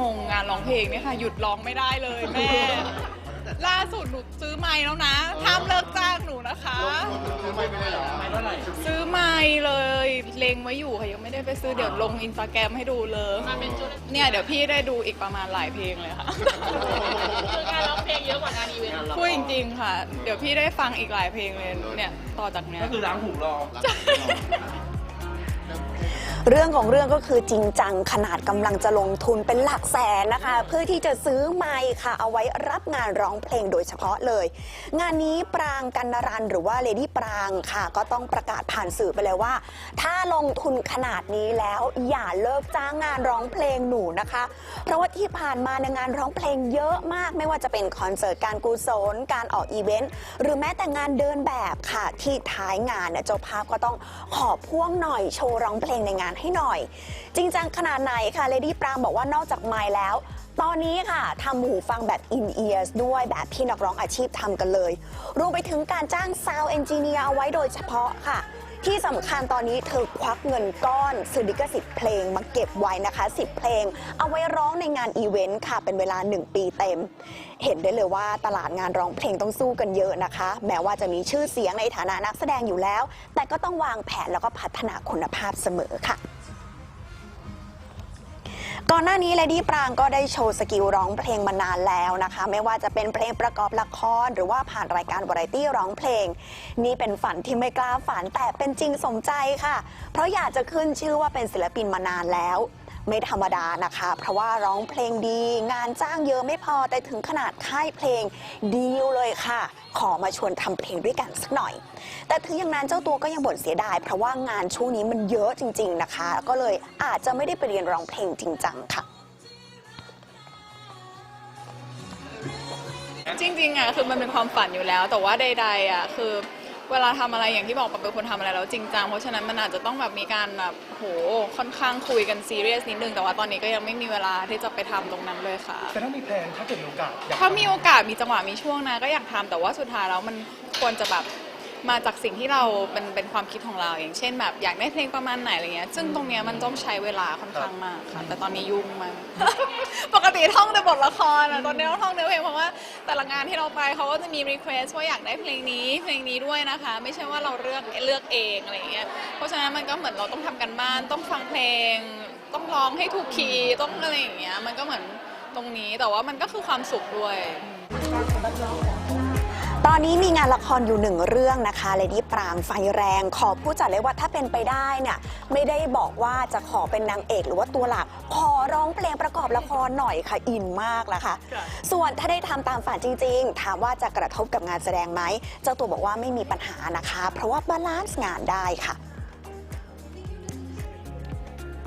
งงงานร้องเพลงเนี่ยค่ะหยุดร้องไม่ได้เลยแม่ ล่าสุดหนูซื้อไม้แล้วนะห้ามเลิกจ้างหนูนะคะซื้อไม้เลยเลงไว้อยู่ค่ะยังไม่ได้ไปซื้อเดี๋ยวลงอินสตาแกรมให้ดูเลยเนี่ยเดี๋ยวพี่ได้ดูอีกประมาณหลายเพลงเลยค่ะคืองานร้องเพลงเยอะกว่างานอีเวนต์พูดจริงๆค่ะ เดี๋ยวพี่ได้ฟังอีกหลายเพลงเลยเนี่ยต่อจากเนี้ยก็คือล้างหูรอ เรื่องของเรื่องก็คือจริงจังขนาดกำลังจะลงทุนเป็นหลักแสนนะคะ เพื่อที่จะซื้อไมค์ค่ะ เอาไว้รับงานร้องเพลงโดยเฉพาะเลย งานนี้ปรางกันนรันหรือว่าเลดี้ปรางค่ะ ก็ต้องประกาศผ่านสื่อไปเลยว่า ถ้าลงทุนขนาดนี้แล้วอย่าเลิกจ้างงานร้องเพลงหนูนะคะ เพราะว่าที่ผ่านมาในงานร้องเพลงเยอะมากไม่ว่าจะเป็นคอนเสิร์ตการกุศลการออกอีเวนต์หรือแม้แต่งานเดินแบบค่ะที่ท้ายงานเนี่ยเจ้าภาพก็ต้องขอพ่วงหน่อยโชว์ร้องเพลงในงานให้หน่อย จริงจังขนาดไหนค่ะเลดี้ปรางบอกว่านอกจากไมค์แล้ว ตอนนี้ค่ะทำหูฟังแบบ in ears ด้วยแบบที่นักร้องอาชีพทำกันเลย รวมไปถึงการจ้าง sound engineer เอาไว้โดยเฉพาะค่ะที่สำคัญตอนนี้เธอควักเงินก้อนซื้อลิขสิทธิ์เพลงมาเก็บไว้นะคะ 10 เพลง เอาไว้ร้องในงานอีเวนต์ค่ะ เป็นเวลา 1 ปีเต็ม เห็นได้เลยว่าตลาดงานร้องเพลงต้องสู้กันเยอะนะคะ แม้ว่าจะมีชื่อเสียงในฐานะนักแสดงอยู่แล้ว แต่ก็ต้องวางแผนแล้วก็พัฒนาคุณภาพเสมอค่ะ ก่อนหน้านี้เลดี้ปรางก็ได้โชว์สกิลร้องเพลงมานานแล้วนะคะ ไม่ว่าจะเป็นเพลงประกอบละคร หรือว่าผ่านรายการวาไรตี้ร้องเพลง นี่เป็นฝันที่ไม่กล้าฝันแต่เป็นจริงสมใจค่ะ เพราะอยากจะขึ้นชื่อว่าเป็นศิลปินมานานแล้ว ไม่ธรรมดานะคะ เพราะว่าร้องเพลงดี งานจ้างเยอะไม่พอแต่ถึงขนาดค่ายเพลงดีลเลยค่ะ ขอมาชวนทำเพลงด้วยกันสักหน่อย แต่ถึงอย่างนั้นเจ้าตัวก็ยังบ่นเสียดาย เพราะว่างานช่วงนี้มันเยอะจริง ๆนะคะ ก็เลยอาจจะไม่ได้ไปเรียนร้องเพลงจริงจังค่ะจริงๆอะคือมันเป็นความฝันอยู่แล้ว แต่ว่าใดๆอะคือ เวลาทำอะไรอย่างที่บอกปาเป็นคนทำอะไรแล้วจริงจังเพราะฉะนั้นมันอาจจะต้องแบบมีการแบบโหค่อนข้างคุยกันซีเรียสนิดนึงแต่ว่าตอนนี้ก็ยังไม่มีเวลาที่จะไปทำตรงนั้นเลยค่ะแต่ถ้ามีแพลนถ้าเกิดมีโอกาสอยากถ้ามีโอกาสมีจังหวะมีช่วงนะก็อยากทำแต่ว่าสุดท้ายแล้วมันควรจะแบบมาจากสิ่งที่เราเป็นเป็นความคิดของเรา อย่างเช่นแบบอยากได้เพลงประมาณไหนอะไรเงี้ย ซึ่งตรงเนี้ยมันต้องใช้เวลาค่อนข้างมากค่ะ แต่ตอนนี้ยุ่งมากปกติ ท่องแต่บทละครอะตอนนี้เราท่องเนื้อเพลงเพราะว่าแต่ละงานที่เราไปเขาก็จะมีรีเควสว่าอยากได้เพลงนี้เพลงนี้ด้วยนะคะ ไม่ใช่ว่าเราเลือกเลือกเองอะไรเงี้ยเพราะฉะนั้นมันก็เหมือนเราต้องทำกันบ้านต้องฟังเพลง ต้องร้องให้ถูกคีย์ต้องอะไรอย่างเงี้ยมันก็เหมือนตรงนี้แต่ว่ามันก็คือความสุขด้วย ตอนนี้มีงานละครอยู่หนึ่งเรื่องนะคะเลดี้ปรางไฟแรงขอผู้จัดเลยว่าถ้าเป็นไปได้เนี่ยไม่ได้บอกว่าจะขอเป็นนางเอกหรือว่าตัวหลัก ขอร้องเพลงประกอบละครหน่อยค่ะอินมากแล้วค่ะค่ะ ส่วนถ้าได้ทำตามฝันจริง ๆ ถามว่าจะกระทบกับงานแสดงไหมเจ้าตัวบอกว่าไม่มีปัญหานะคะ เพราะว่าบาลานซ์งานได้ค่ะ